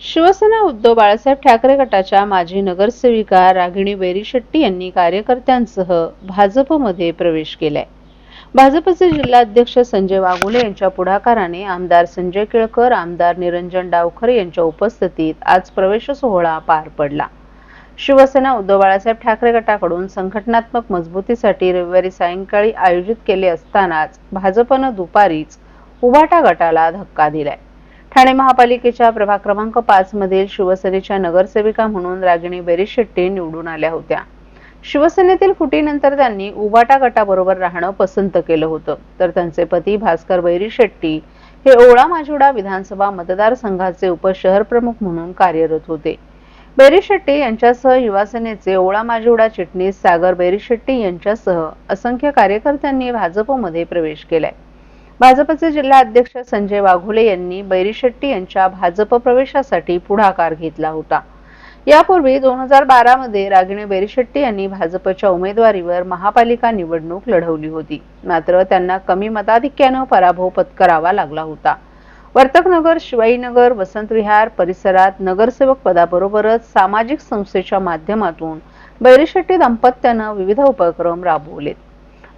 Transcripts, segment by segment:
शिवसेना उद्धव बाळासाहेब ठाकरे गटाच्या माजी नगरसेविका रागिणी बेरीशेट्टी यांनी कार्यकर्त्यांसह भाजपमध्ये प्रवेश केलाय. भाजपचे जिल्हाध्यक्ष संजय वाघुले यांच्या पुढाकाराने आमदार संजय केळकर आमदार निरंजन डावखरे यांच्या उपस्थितीत आज प्रवेश सोहळा पार पडला. शिवसेना उद्धव बाळासाहेब ठाकरे गटाकडून संघटनात्मक मजबूतीसाठी रविवारी सायंकाळी आयोजित केले असतानाच भाजपनं दुपारीच उभाटा गटाला धक्का दिलाय. ठाणे महापालिकेच्या प्रभाग क्रमांक पाच मधील शिवसेनेच्या नगरसेविका म्हणून रागिणी बेरीशेट्टी निवडून आल्या होत्या. शिवसेनेतील फुटीनंतर त्यांनी उबाटा गटाबरोबर राहणं पसंत केलं होतं. तर त्यांचे पती भास्कर बैरीशेट्टी हे ओळा माजुडा विधानसभा मतदारसंघाचे उपशहर प्रमुख म्हणून कार्यरत होते. बैरी शेट्टी यांच्यासह युवासेनेचे ओळा माजुडा चिटणीस सागर बैरी शेट्टी यांच्यासह असंख्य कार्यकर्त्यांनी भाजपमध्ये प्रवेश केलाय. भाजपचे जिल्हा अध्यक्ष संजय वाघोले यांनी बैरीशेट्टी यांच्या भाजप प्रवेशासाठी पुढाकार घेतला होता. यापूर्वी दोन हजार बारामध्ये रागिणी बेरीशेट्टी यांनी भाजपच्या उमेदवारीवर महापालिका निवडणूक लढवली होती. मात्र त्यांना कमी मताधिक्यानं पराभव पत्करावा लागला होता. वर्तकनगर शिवाईनगर वसंतविहार परिसरात नगरसेवक पदाबरोबरच सामाजिक संस्थेच्या माध्यमातून बैरीशेट्टी दाम्पत्यानं विविध उपक्रम राबवलेत.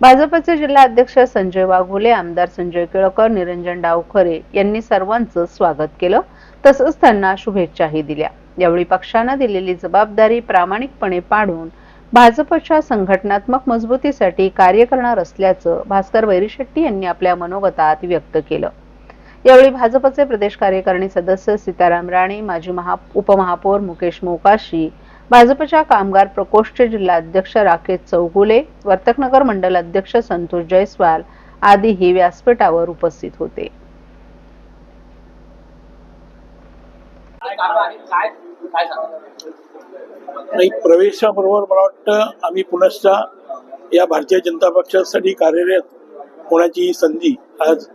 भाजपचे जिल्हा अध्यक्ष संजय वाघोले आमदार संजय केळकर निरंजन डावखरे यांनी सर्वांचं स्वागत केलं. तसंच त्यांना शुभेच्छाही दिल्या. यावेळी पक्षानं दिलेली जबाबदारी प्रामाणिकपणे पाडून भाजपच्या संघटनात्मक मजबूतीसाठी कार्य करणार असल्याचं भास्कर वैरीशेट्टी यांनी आपल्या मनोगतात व्यक्त केलं. यावेळी भाजपचे प्रदेश कार्यकारिणी सदस्य सीताराम राणे माजी महा उपमहापौर मुकेश मोकाशी भाजपच्या कामगार प्रकोष्ठचे जिल्हाध्यक्ष राकेश चौगुले वर्तकनगर मंडल अध्यक्ष संतोष जयस्वाल आदी ही व्यासपीठावर उपस्थित होते. नाही प्रवेशाबरोबर मला वाटतं आम्ही पुनश्च या भारतीय जनता पक्षासाठी कार्यरत होण्याची ही संधी आज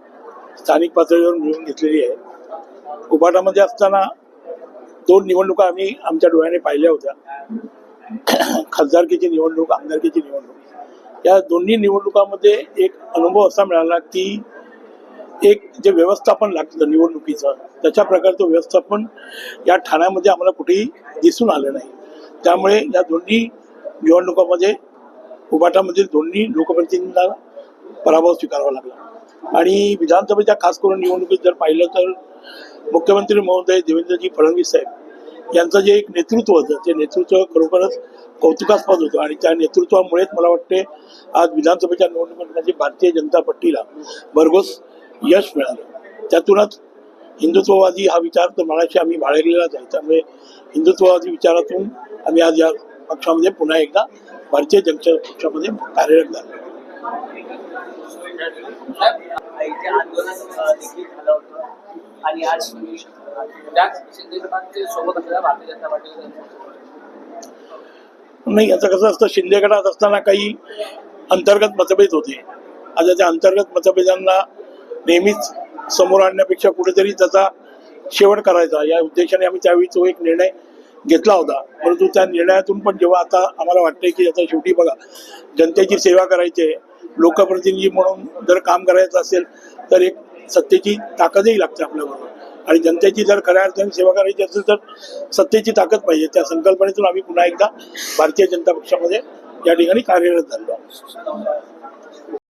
स्थानिक पातळीवर मिळवून घेतलेली आहे. उपाटामध्ये असताना दोन निवडणुका आम्ही आमच्या डोळ्याने पाहिल्या होत्या. खासदारकीची निवडणूक आमदारकीची निवडणूक. या दोन्ही निवडणुकामध्ये एक अनुभव असा मिळाला की एक जे व्यवस्थापन लागतं निवडणुकीचं त्याच्या प्रकारचं व्यवस्थापन या ठाण्यामध्ये आम्हाला कुठेही दिसून आलं नाही. त्यामुळे या दोन्ही निवडणुकामध्ये उभाटामधील दोन्ही लोकप्रतिनिधींना पराभव स्वीकारावा लागला. आणि विधानसभेच्या खास करून निवडणुकीत जर पाहिलं तर मुख्यमंत्री महोदय देवेंद्रजी फडणवीस साहेब यांचं जे एक नेतृत्व होतं ते नेतृत्व खरोखरच कौतुकास्पद होतं आणि त्या नेतृत्वामुळेच मला वाटते आज विधानसभेच्या निवडणुकीमध्ये भारतीय जनता पट्टीला भरघोस यश मिळालं. त्यातूनच हिंदुत्ववादी हा विचार तर मनाशी आम्ही बाळगलेलाच आहे. त्यामुळे हिंदुत्ववादी विचारातून आम्ही आज या पक्षामध्ये पुन्हा एकदा भारतीय जनता पक्षामध्ये कार्यरत झालो. आंदोलन आणि आज त्याच शिंदे गटाचे सोबत असलेल्या भारतीय जनता नाही याचं कसं असतं शिंदे गटात असताना काही अंतर्गत मतभेद होते. आता त्या अंतर्गत मतभेदांना नेहमीच समोर आणण्यापेक्षा कुठेतरी त्याचा शेवट करायचा. या उद्देशाने आम्ही त्यावेळी तो एक निर्णय घेतला होता. परंतु त्या निर्णयातून पण जेव्हा आता आम्हाला वाटतंय की आता शेवटी बघा जनतेची सेवा करायची आहे. लोकप्रतिनिधी म्हणून जर काम करायचं असेल तर एक सत्तेची ताकदही लागते आपल्याबरोबर आणि जनतेची जर खऱ्या अर्थाने सेवा करायची असेल तर सत्तेची ताकद पाहिजे त्या संकल्पनेतून आम्ही पुन्हा एकदा भारतीय जनता पक्षामध्ये या ठिकाणी कार्यरत झालो आहोत.